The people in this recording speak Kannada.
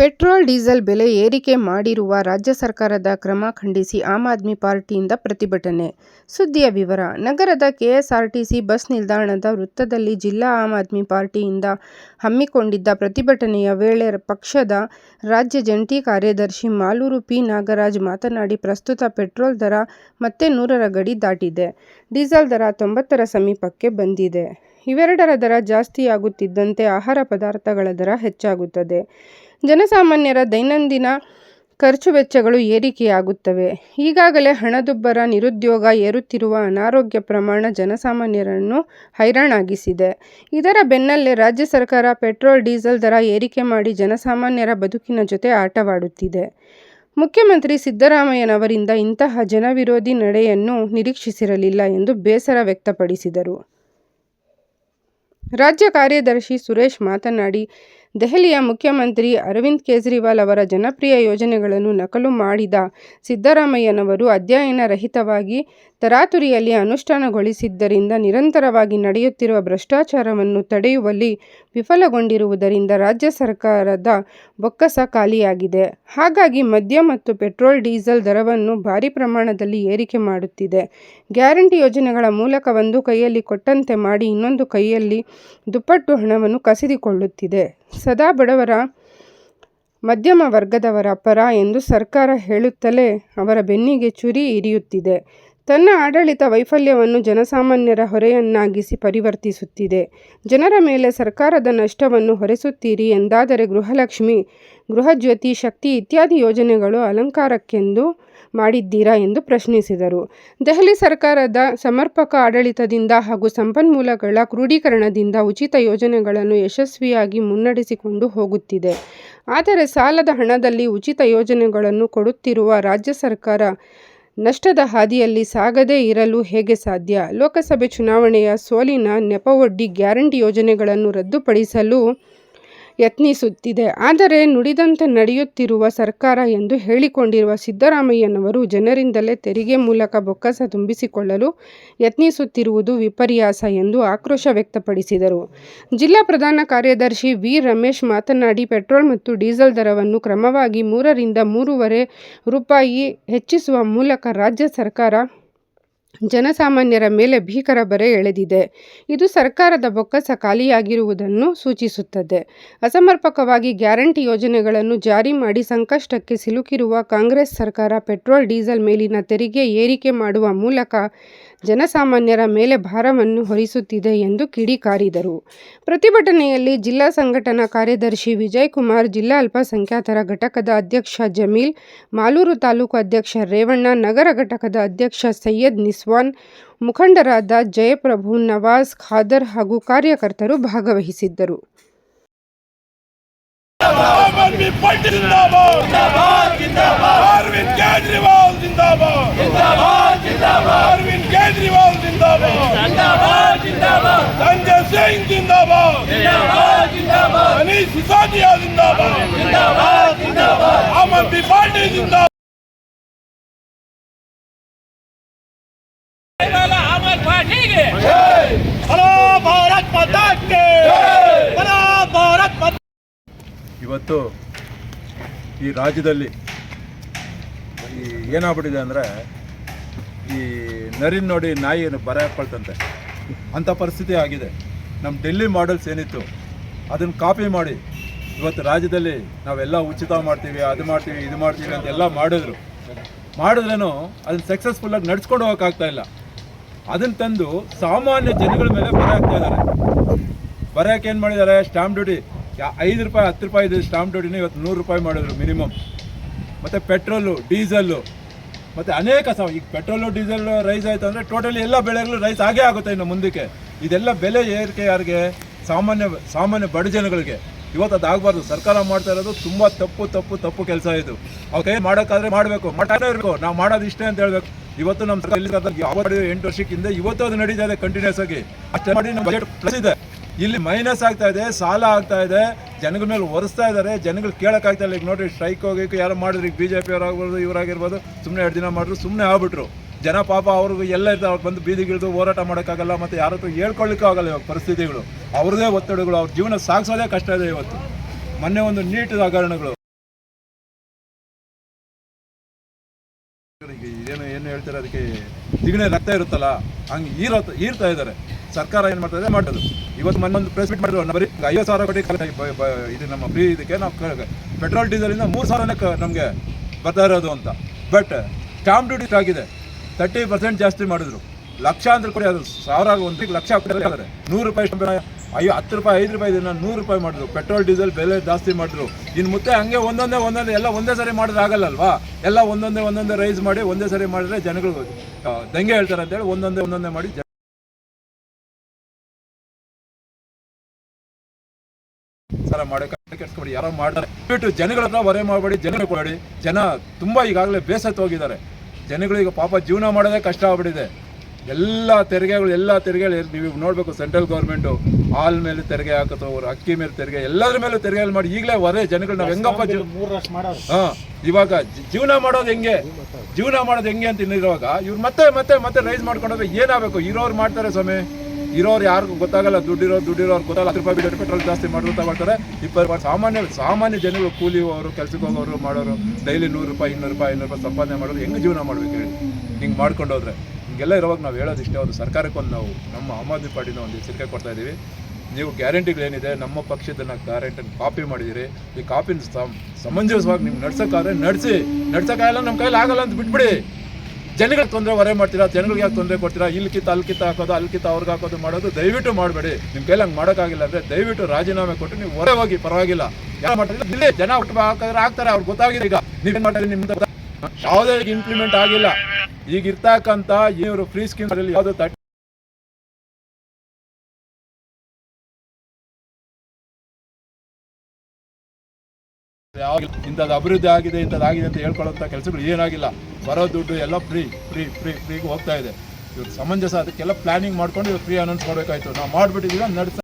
ಪೆಟ್ರೋಲ್ ಡೀಸೆಲ್ ಬೆಲೆ ಏರಿಕೆ ಮಾಡಿರುವ ರಾಜ್ಯ ಸರ್ಕಾರದ ಕ್ರಮ ಖಂಡಿಸಿ ಆಮ್ ಆದ್ಮಿ ಪಾರ್ಟಿಯಿಂದ ಪ್ರತಿಭಟನೆ. ಸುದ್ದಿಯ ವಿವರ ನಗರದ ಕೆಎಸ್ಆರ್ಟಿಸಿ ಬಸ್ ನಿಲ್ದಾಣದ ವೃತ್ತದಲ್ಲಿ ಜಿಲ್ಲಾ ಆಮ್ ಆದ್ಮಿ ಪಾರ್ಟಿಯಿಂದ ಹಮ್ಮಿಕೊಂಡಿದ್ದ ಪ್ರತಿಭಟನೆಯ ವೇಳೆ ಪಕ್ಷದ ರಾಜ್ಯ ಜಂಟಿ ಕಾರ್ಯದರ್ಶಿ ಮಾಲೂರು ಪಿ. ನಾಗರಾಜ್ ಮಾತನಾಡಿ, ಪ್ರಸ್ತುತ ಪೆಟ್ರೋಲ್ ದರ ಮತ್ತೆ ನೂರರ ಗಡಿ ದಾಟಿದೆ. ಡೀಸೆಲ್ ದರ ತೊಂಬತ್ತರ ಸಮೀಪಕ್ಕೆ ಬಂದಿದೆ. ಇವೆರಡರ ದರ ಜಾಸ್ತಿಯಾಗುತ್ತಿದ್ದಂತೆ ಆಹಾರ ಪದಾರ್ಥಗಳ ದರ ಹೆಚ್ಚಾಗುತ್ತದೆ. ಜನಸಾಮಾನ್ಯರ ದೈನಂದಿನ ಖರ್ಚು ವೆಚ್ಚಗಳು ಏರಿಕೆಯಾಗುತ್ತವೆ. ಈಗಾಗಲೇ ಹಣದುಬ್ಬರ, ನಿರುದ್ಯೋಗ, ಏರುತ್ತಿರುವ ಅನಾರೋಗ್ಯ ಪ್ರಮಾಣ ಜನಸಾಮಾನ್ಯರನ್ನು ಹೈರಾಣಾಗಿಸಿದೆ. ಇದರ ಬೆನ್ನಲ್ಲೇ ರಾಜ್ಯ ಸರ್ಕಾರ ಪೆಟ್ರೋಲ್, ಡೀಸೆಲ್ ದರ ಏರಿಕೆ ಮಾಡಿ ಜನಸಾಮಾನ್ಯರ ಬದುಕಿನ ಜೊತೆ ಆಟವಾಡುತ್ತಿದೆ. ಮುಖ್ಯಮಂತ್ರಿ ಸಿದ್ದರಾಮಯ್ಯನವರಿಂದ ಇಂತಹ ಜನವಿರೋಧಿ ನಡೆಯನ್ನು ನಿರೀಕ್ಷಿಸಿರಲಿಲ್ಲ ಎಂದು ಬೇಸರ ವ್ಯಕ್ತಪಡಿಸಿದರು. ರಾಜ್ಯ ಕಾರ್ಯದರ್ಶಿ ಸುರೇಶ್ ಮಾತನಾಡಿ, ದೆಹಲಿಯ ಮುಖ್ಯಮಂತ್ರಿ ಅರವಿಂದ್ ಕೇಜ್ರಿವಾಲ್ ಅವರ ಜನಪ್ರಿಯ ಯೋಜನೆಗಳನ್ನು ನಕಲು ಮಾಡಿದ ಸಿದ್ದರಾಮಯ್ಯನವರು ಅಧ್ಯಯನ ರಹಿತವಾಗಿ ತರಾತುರಿಯಲ್ಲಿ ಅನುಷ್ಠಾನಗೊಳಿಸಿದ್ದರಿಂದ ನಿರಂತರವಾಗಿ ನಡೆಯುತ್ತಿರುವ ಭ್ರಷ್ಟಾಚಾರವನ್ನು ತಡೆಯುವಲ್ಲಿ ವಿಫಲಗೊಂಡಿರುವುದರಿಂದ ರಾಜ್ಯ ಸರ್ಕಾರದ ಬೊಕ್ಕಸ ಖಾಲಿಯಾಗಿದೆ. ಹಾಗಾಗಿ ಮದ್ಯ ಮತ್ತು ಪೆಟ್ರೋಲ್, ಡೀಸೆಲ್ ದರವನ್ನು ಭಾರಿ ಪ್ರಮಾಣದಲ್ಲಿ ಏರಿಕೆ ಮಾಡುತ್ತಿದೆ. ಗ್ಯಾರಂಟಿ ಯೋಜನೆಗಳ ಮೂಲಕ ಒಂದು ಕೈಯಲ್ಲಿ ಕೊಟ್ಟಂತೆ ಮಾಡಿ ಇನ್ನೊಂದು ಕೈಯಲ್ಲಿ ದುಪ್ಪಟ್ಟು ಹಣವನ್ನು ಕಸಿದುಕೊಳ್ಳುತ್ತಿದೆ. ಸದಾ ಬಡವರ, ಮಧ್ಯಮ ವರ್ಗದವರ ಪರ ಎಂದು ಸರ್ಕಾರ ಹೇಳುತ್ತಲೇ ಅವರ ಬೆನ್ನಿಗೆ ಚುರಿ ಇರಿಯುತ್ತಿದೆ. ತನ್ನ ಆಡಳಿತ ವೈಫಲ್ಯವನ್ನು ಜನಸಾಮಾನ್ಯರ ಹೊರೆಯನ್ನಾಗಿಸಿ ಪರಿವರ್ತಿಸುತ್ತಿದೆ. ಜನರ ಮೇಲೆ ಸರ್ಕಾರದ ನಷ್ಟವನ್ನು ಹೊರಿಸುತ್ತೀರಿ ಎಂದಾದರೆ ಗೃಹಲಕ್ಷ್ಮಿ, ಗೃಹಜ್ಯೋತಿ, ಶಕ್ತಿ ಇತ್ಯಾದಿ ಯೋಜನೆಗಳು ಅಲಂಕಾರಕ್ಕೆಂದು ಮಾಡಿದ್ದೀರಾ ಎಂದು ಪ್ರಶ್ನಿಸಿದರು. ದೆಹಲಿ ಸರ್ಕಾರದ ಸಮರ್ಪಕ ಆಡಳಿತದಿಂದ ಹಾಗೂ ಸಂಪನ್ಮೂಲಗಳ ಕ್ರೋಢೀಕರಣದಿಂದ ಉಚಿತ ಯೋಜನೆಗಳನ್ನು ಯಶಸ್ವಿಯಾಗಿ ಮುನ್ನಡೆಸಿಕೊಂಡು ಹೋಗುತ್ತಿದೆ. ಆದರೆ ಸಾಲದ ಹಣದಲ್ಲಿ ಉಚಿತ ಯೋಜನೆಗಳನ್ನು ಕೊಡುತ್ತಿರುವ ರಾಜ್ಯ ಸರ್ಕಾರ ನಷ್ಟದ ಹಾದಿಯಲ್ಲಿ ಸಾಗದೇ ಇರಲು ಹೇಗೆ ಸಾಧ್ಯ. ಲೋಕಸಭೆ ಚುನಾವಣೆಯ ಸೋಲಿನ ನೆಪವೊಡ್ಡಿ ಗ್ಯಾರಂಟಿ ಯೋಜನೆಗಳನ್ನು ರದ್ದುಪಡಿಸಲು ಯತ್ನಿಸುತ್ತಿದೆ. ಆದರೆ ನುಡಿದಂತೆ ನಡೆಯುತ್ತಿರುವ ಸರ್ಕಾರ ಎಂದು ಹೇಳಿಕೊಂಡಿರುವ ಸಿದ್ದರಾಮಯ್ಯನವರು ಜನರಿಂದಲೇ ತೆರಿಗೆ ಮೂಲಕ ಬೊಕ್ಕಸ ತುಂಬಿಸಿಕೊಳ್ಳಲು ಯತ್ನಿಸುತ್ತಿರುವುದು ವಿಪರ್ಯಾಸ ಎಂದು ಆಕ್ರೋಶ ವ್ಯಕ್ತಪಡಿಸಿದರು. ಜಿಲ್ಲಾ ಪ್ರಧಾನ ಕಾರ್ಯದರ್ಶಿ ವಿ. ರಮೇಶ್ ಮಾತನಾಡಿ, ಪೆಟ್ರೋಲ್ ಮತ್ತು ಡೀಸೆಲ್ ದರವನ್ನು ಕ್ರಮವಾಗಿ ಮೂರರಿಂದ ಮೂರುವರೆ ರೂಪಾಯಿ ಹೆಚ್ಚಿಸುವ ಮೂಲಕ ರಾಜ್ಯ ಸರ್ಕಾರ ಜನಸಾಮಾನ್ಯರ ಮೇಲೆ ಭೀಕರ ಬರೆ ಎಳೆದಿದೆ. ಇದು ಸರ್ಕಾರದ ಬೊಕ್ಕಸ ಖಾಲಿಯಾಗಿರುವುದನ್ನು ಸೂಚಿಸುತ್ತದೆ. ಅಸಮರ್ಪಕವಾಗಿ ಗ್ಯಾರಂಟಿ ಯೋಜನೆಗಳನ್ನು ಜಾರಿ ಮಾಡಿ ಸಂಕಷ್ಟಕ್ಕೆ ಸಿಲುಕಿರುವ ಕಾಂಗ್ರೆಸ್ ಸರ್ಕಾರ ಪೆಟ್ರೋಲ್, ಡೀಸೆಲ್ ಮೇಲಿನ ತೆರಿಗೆ ಏರಿಕೆ ಮಾಡುವ ಮೂಲಕ ಜನಸಾಮಾನ್ಯರ ಮೇಲೆ ಭಾರವನ್ನು ಹೊರಿಸುತ್ತಿದೆ ಎಂದು ಕಿಡಿಕಾರಿದರು. ಪ್ರತಿಭಟನೆಯಲ್ಲಿ ಜಿಲ್ಲಾ ಸಂಘಟನಾ ಕಾರ್ಯದರ್ಶಿ ವಿಜಯ್ ಕುಮಾರ್ ಜಿಲ್ಲಾ ಅಲ್ಪಸಂಖ್ಯಾತರ ಘಟಕದ ಅಧ್ಯಕ್ಷ ಜಮೀಲ್, ಮಾಲೂರು ತಾಲೂಕು ಅಧ್ಯಕ್ಷ ರೇವಣ್ಣ, ನಗರ ಘಟಕದ ಅಧ್ಯಕ್ಷ ಸೈಯದ್ ನಿಸ್ವಾನ್, ಮುಖಂಡರಾದ ಜಯಪ್ರಭು, ನವಾಜ್, ಖಾದರ್ ಹಾಗೂ ಕಾರ್ಯಕರ್ತರು ಭಾಗವಹಿಸಿದ್ದರು. ಭಾರತ್ ಇವತ್ತು ಈ ರಾಜ್ಯದಲ್ಲಿ ಈ ಏನಾಗ್ಬಿಟ್ಟಿದೆ ಅಂದರೆ ಈ ನರಿನ್ ನೋಡಿ ನಾಯಿ ಬರ ಹಾಕ್ಕೊಳ್ತಂತೆ ಅಂಥ ಪರಿಸ್ಥಿತಿ ಆಗಿದೆ. ನಮ್ಮ ಡೆಲ್ಲಿ ಮಾಡೆಲ್ಸ್ ಏನಿತ್ತು ಅದನ್ನು ಕಾಪಿ ಮಾಡಿ ಇವತ್ತು ರಾಜ್ಯದಲ್ಲಿ ನಾವೆಲ್ಲ ಉಚಿತ ಮಾಡ್ತೀವಿ ಅದು ಮಾಡ್ತೀವಿ ಇದು ಮಾಡ್ತೀವಿ ಅಂತೆಲ್ಲ ಮಾಡಿದ್ರು. ಮಾಡಿದ್ರೂ ಅದನ್ನು ಸಕ್ಸಸ್ಫುಲ್ಲಾಗಿ ನಡ್ಸ್ಕೊಂಡು ಹೋಗೋಕ್ಕಾಗ್ತಾ ಇಲ್ಲ. ಅದನ್ನು ತಂದು ಸಾಮಾನ್ಯ ಜನಗಳ ಮೇಲೆ ಬರ ಹಾಕ್ತಾ ಇದ್ದಾರೆ. ಏನು ಮಾಡಿದ್ದಾರೆ? ಸ್ಟಾಂಪ್ ಡ್ಯೂಟಿ ಐದು ರೂಪಾಯಿ, ಹತ್ತು ರೂಪಾಯಿ ಇದೆ ಸ್ಟಾಂಪ್ ಡ್ಯೂಟಿನ ಇವತ್ತು ನೂರು ರೂಪಾಯಿ ಮಾಡಿದ್ರು ಮಿನಿಮಮ್ ಮತ್ತು ಪೆಟ್ರೋಲು ಡೀಸೆಲ್ಲು ಮತ್ತು ಅನೇಕ ಸಹ ಈಗ ಪೆಟ್ರೋಲು ಡೀಸೆಲ್ ರೈಸ್ ಆಯಿತು ಅಂದರೆ ಟೋಟಲಿ ಎಲ್ಲ ಬೆಳೆಗಳು ರೈಸ್ ಆಗೇ ಆಗುತ್ತೆ ಇನ್ನು ಮುಂದಕ್ಕೆ. ಇದೆಲ್ಲ ಬೆಲೆ ಏರಿಕೆ ಯಾರಿಗೆ? ಸಾಮಾನ್ಯ ಸಾಮಾನ್ಯ ಬಡ ಜನಗಳಿಗೆ. ಇವತ್ತು ಅದಾಗಬಾರ್ದು ಸರ್ಕಾರ ಮಾಡ್ತಾ ಇರೋದು ತುಂಬ ತಪ್ಪು ತಪ್ಪು ತಪ್ಪು ಕೆಲಸ ಇದು. ಅವ್ರ ಕೈ ಮಾಡೋಕ್ಕಾದ್ರೆ ಮಾಡಬೇಕು. ಮಾಡ್ತಾನೆ ಇರಬೇಕು ನಾವು ಮಾಡೋದು ಇಷ್ಟೇ ಅಂತ ಹೇಳ್ಬೇಕು. ಇವತ್ತು ನಮ್ಮ ಸರ್ಕಾರ ಎಂಟು ವರ್ಷಕ್ಕಿಂತ ಇವತ್ತು ಅದು ನಡೀತಾ ಇದೆ ಕಂಟಿನ್ಯೂಸ್ ಆಗಿ. ಅಷ್ಟೇ ಮಾಡಿ ನಮ್ಮ ಬಜೆಟ್ ಪ್ಲಸ್ ಇದೆ. ಇಲ್ಲಿ ಮೈನಸ್ ಆಗ್ತಾ ಇದೆ, ಸಾಲ ಆಗ್ತಾ ಇದೆ, ಜನಗಳ ಮೇಲೆ ಒರೆಸ್ತಾ ಇದ್ದಾರೆ, ಜನಗಳು ಕೇಳೋಕ್ಕಾಗ್ತಾ ಇಲ್ಲ. ಈಗ ನೋಡಿ ಸ್ಟ್ರೈಕ್ ಹೋಗಕ್ಕೆ ಯಾರು ಮಾಡಿದ್ರು, ಈಗ ಬಿ ಜೆ ಪಿ ಅವರಾಗ್ಬೋದು ಇವರಾಗಿರ್ಬೋದು ಸುಮ್ಮನೆ ಎರಡು ದಿನ ಮಾಡಿದ್ರು ಸುಮ್ಮನೆ ಆಗ್ಬಿಟ್ರು. ಜನ ಪಾಪ ಅವ್ರಿಗೆ ಎಲ್ಲ ಇರ್ತಾರೆ, ಅವ್ರು ಬಂದು ಬೀದಿಗಿಳಿದು ಹೋರಾಟ ಮಾಡೋಕ್ಕಾಗಲ್ಲ, ಮತ್ತು ಯಾರ ಹತ್ರ ಹೇಳ್ಕೊಳ್ಳಿಕ್ಕೂ ಆಗಲ್ಲ ಇವಾಗ ಪರಿಸ್ಥಿತಿಗಳು. ಅವ್ರದ್ದೇ ಒತ್ತಡಗಳು, ಅವ್ರ ಜೀವನ ಸಾಗಿಸೋದೇ ಕಷ್ಟ ಇದೆ ಇವತ್ತು. ಮೊನ್ನೆ ಒಂದು ನೀಟ್ ಹಗರಣಗಳು ಈಗ ಏನು ಏನು ಹೇಳ್ತಾರೆ ಅದಕ್ಕೆ ದಿಗಣೆ ರಕ್ತ ಇರುತ್ತಲ್ಲ, ಹಂಗೆ ಈರೋ ಈರ್ತಾ ಇದ್ದಾರೆ. ಸರ್ಕಾರ ಏನು ಮಾಡ್ತಾ ಇದೆ ಮಾಡೋದು ಇವತ್ತು ಮೊನ್ನೊಂದು ಪ್ರೆಸ್ ಮೀಟ್ ಮಾಡಿದ್ರು, ಬರೀ ಐವತ್ತು ಸಾವಿರ ಕೋಟಿ ಖರ್ಚು ಬ- ಬ- ಇದು ನಮ್ಮ ಫ್ರೀ ಇದಕ್ಕೆ ನಾವು ಪೆಟ್ರೋಲ್ ಡೀಸೆಲಿಂದ ಮೂರು ಸಾವಿರನೇ ನಮಗೆ ಬರ್ತಾ ಇರೋದು ಅಂತ. ಬಟ್ ಸ್ಟಾಂಪ್ ಡ್ಯೂಟಿ ಆಗಿದೆ. ತರ್ಟಿ ಪರ್ಸೆಂಟ್ ಜಾಸ್ತಿ ಮಾಡಿದ್ರು. ಲಕ್ಷಾಂತರ ಕೋಟಿ ಅದು ಸಾವಿರ ಒಂದು ಲಕ್ಷ ಹಾಕ್ತಾರೆ ನೂರು ರೂಪಾಯಿ ಅಯ್ಯೋ, ಹತ್ತು ರೂಪಾಯಿ, ಐದು ರೂಪಾಯಿ ಇದನ್ನ ನೂರು ರೂಪಾಯಿ ಮಾಡಿದ್ರು. ಪೆಟ್ರೋಲ್, ಡೀಸೆಲ್ ಬೆಲೆ ಜಾಸ್ತಿ ಮಾಡಿದ್ರು. ಇನ್ನು ಮುತ್ತೆ ಹಂಗೆ ಒಂದೊಂದೇ ಒಂದೊಂದೇ, ಎಲ್ಲ ಒಂದೇ ಸರಿ ಆಗಲ್ಲಲ್ವಾ? ಎಲ್ಲ ಒಂದೊಂದೇ ಒಂದೊಂದೇ ರೈಸ್ ಮಾಡಿ ಒಂದೇ ಸರಿ ಮಾಡಿದ್ರೆ ಜನಗಳು ದಂಗೆ ಹೇಳ್ತಾರೆ ಅಂತೇಳಿ ಒಂದೊಂದೇ ಒಂದೊಂದೇ ಮಾಡಿ ಸರ ಮಾಡಿ ಯಾರೋ ಮಾಡ್ತಾರೆ. ಬಿಟ್ಟು ಜನಗಳ ಹತ್ರ ಹೊರೆ ಮಾಡಬೇಡಿ ಜನರು ಕೊಡಿ. ಜನ ತುಂಬಾ ಈಗಾಗಲೇ ಬೇಸತ್ತು ಹೋಗಿದ್ದಾರೆ ಜನಗಳಿಗೆ ಪಾಪ ಜೀವನ ಮಾಡೋದೇ ಕಷ್ಟ ಆಗ್ಬಿಟ್ಟಿದೆ. ಎಲ್ಲ ತೆರಿಗೆಗಳು ಎಲ್ಲ ತೆರಿಗೆಗಳು ನೀವು ನೋಡಬೇಕು ಸೆಂಟ್ರಲ್ ಗೌರ್ಮೆಂಟು ಹಾಲ್ ಮೇಲೆ ತೆರಿಗೆ ಹಾಕತ್ತೋ ಅವ್ರು ಅಕ್ಕಿ ಮೇಲೆ ತೆರಿಗೆ ಎಲ್ಲದ್ರ ಮೇಲೆ ತೆರಿಗೆ ಮಾಡಿ ಈಗಲೇ ಹೊರೆ ಜನಗಳು ನಾವು ಹೆಂಗಪ್ಪ ಜೀವ ಹಾ ಇವಾಗ ಜೀವನ ಮಾಡೋದು ಹೆಂಗೆ? ಜೀವನ ಮಾಡೋದು ಹೆಂಗೆ ಅಂತ ಇನ್ನಿರುವಾಗ ಇವ್ರು ಮತ್ತೆ ಮತ್ತೆ ಮತ್ತೆ ರೈಸ್ ಮಾಡ್ಕೊಂಡೋದ್ರೆ ಏನಾಗಬೇಕು? ಇರೋರು ಮಾಡ್ತಾರೆ ಸ್ವಾಮಿ. ಇರೋರು ಯಾರಿಗೂ ಗೊತ್ತಾಗಲ್ಲ ದುಡ್ಡಿರೋ ದುಡ್ಡಿರೋರು ಗೊತ್ತಾಗಲ್ಲ. ಹತ್ತು ರೂಪಾಯಿ ಬಿಟ್ಟು ಪೆಟ್ರೋಲ್ ಜಾಸ್ತಿ ಮಾಡಿದ್ರು ತಗೊಳ್ತಾರೆ ಇಪ್ಪತ್ತು ರೂಪಾಯಿ ಸಾಮಾನ್ಯ ಸಾಮಾನ್ಯ ಜನಗಳು ಕೂಲಿ ಅವರು ಕೆಲ್ಸಕ್ಕೆ ಹೋಗೋರು ಮಾಡೋರು ಡೈಲಿ ನೂರು ರೂಪಾಯಿ ಇನ್ನೂರು ರೂಪಾಯಿ ಐನೂರು ರೂಪಾಯಿ ಸಂಪಾದನೆ ಮಾಡೋರು ಹೆಂಗೆ ಜೀವನ ಮಾಡ್ಬೇಕು ಹೇಳಿ? ಹಿಂಗೆ ಮಾಡ್ಕೊಂಡು ಹೋದ್ರೆ ಹಿಂಗೆಲ್ಲ ಇರುವಾಗ ನಾವು ಹೇಳೋದು ಇಷ್ಟೇ ಒಂದು ಸರ್ಕಾರಕ್ಕೊಂದು ನಾವು ನಮ್ಮ ಆಮ್ ಆದ್ಮಿ ಪಾರ್ಟಿನ ಒಂದು ಎಚ್ಚರಿಕೆ ಕೊಡ್ತಾ ಇದ್ದೀವಿ. ನೀವು ಗ್ಯಾರಂಟಿಗಳೇನಿದೆ, ನಮ್ಮ ಪಕ್ಷದನ್ನ ಗ್ಯಾರಂಟಿನ ಕಾಪಿ ಮಾಡಿದಿರಿ. ಈ ಕಾಪಿನ ಸಮ ಸಮಂಜಸವಾಗಿ ನೀವು ನಡ್ಸೋಕ್ಕಾದ್ರೆ ನಡೆಸಿ. ನಡ್ಸೋಕ್ಕಾಗಲ್ಲ ನಮ್ಮ ಕೈಲಿ ಆಗಲ್ಲ ಅಂತ ಬಿಟ್ಬಿಡಿ. ಜನಗಳಿಗೆ ತೊಂದರೆ ಹೊರೆ ಮಾಡ್ತೀರಾ, ಜನಗಳಿಗೆ ಯಾಕೆ ತೊಂದರೆ ಕೊಡ್ತೀರಾ? ಇಲ್ಲಿ ಕಿತ್ತ ಅಲ್ಲಿ ಕಿತ್ತ ಹಾಕೋದು, ಅಲ್ಲಿ ಕಿತ್ತ ಅವ್ರಿಗೆ ಹಾಕೋದು ಮಾಡೋದು ದಯವಿಟ್ಟು ಮಾಡಬೇಡಿ. ನಿಮ್ಮ ಕೈಲಿ ಹಂಗೆ ಮಾಡೋಕ್ಕಾಗಿಲ್ಲ ಅಂದರೆ ದಯವಿಟ್ಟು ರಾಜೀನಾಮೆ ಕೊಟ್ಟು ನೀವು ಹೊರೆ ಹೋಗಿ, ಪರವಾಗಿಲ್ಲ. ಯಾರು ಮಾಡ್ತಾರೆ? ಇಲ್ಲಿ ಜನ ಹುಟ್ಟು ಹಾಕಿದ್ರೆ ಆಗ್ತಾರೆ ಅವ್ರಿಗೆ ಗೊತ್ತಾಗಿದೆ ಈಗ. ನೀವೇನು ಮಾಡ್ತಾರೆ ನಿಮ್ಮ ಯಾವುದೇ ಇಂಪ್ಲಿಮೆಂಟ್ ಆಗಿಲ್ಲ. ಈಗ ಇವರು ಫ್ರೀ ಸ್ಕೀಮ್ ಯಾವುದು ತಟ್ಟ ಇಂಥದ್ದು ಅಭಿವೃದ್ಧಿ ಆಗಿದೆ, ಇಂಥದ್ದು ಆಗಿದೆ ಅಂತ ಹೇಳ್ಕೊಳ್ಳೋಂಥ ಕೆಲಸಗಳು ಏನಾಗಿಲ್ಲ. ಬರೋ ದುಡ್ಡು ಎಲ್ಲ ಫ್ರೀ ಫ್ರೀ ಫ್ರೀ ಫ್ರೀಗೆ ಹೋಗ್ತಾ ಇದೆ. ಇವ್ರು ಸಮಂಜಸ, ಅದಕ್ಕೆಲ್ಲ ಪ್ಲಾನಿಂಗ್ ಮಾಡ್ಕೊಂಡು ಇವ್ರು ಫ್ರೀ ಅನೌನ್ಸ್ ಮಾಡಬೇಕಾಯ್ತು. ನಾವು ಮಾಡಿಬಿಟ್ಟಿದ್ದೀವಿ ನಡೆಸ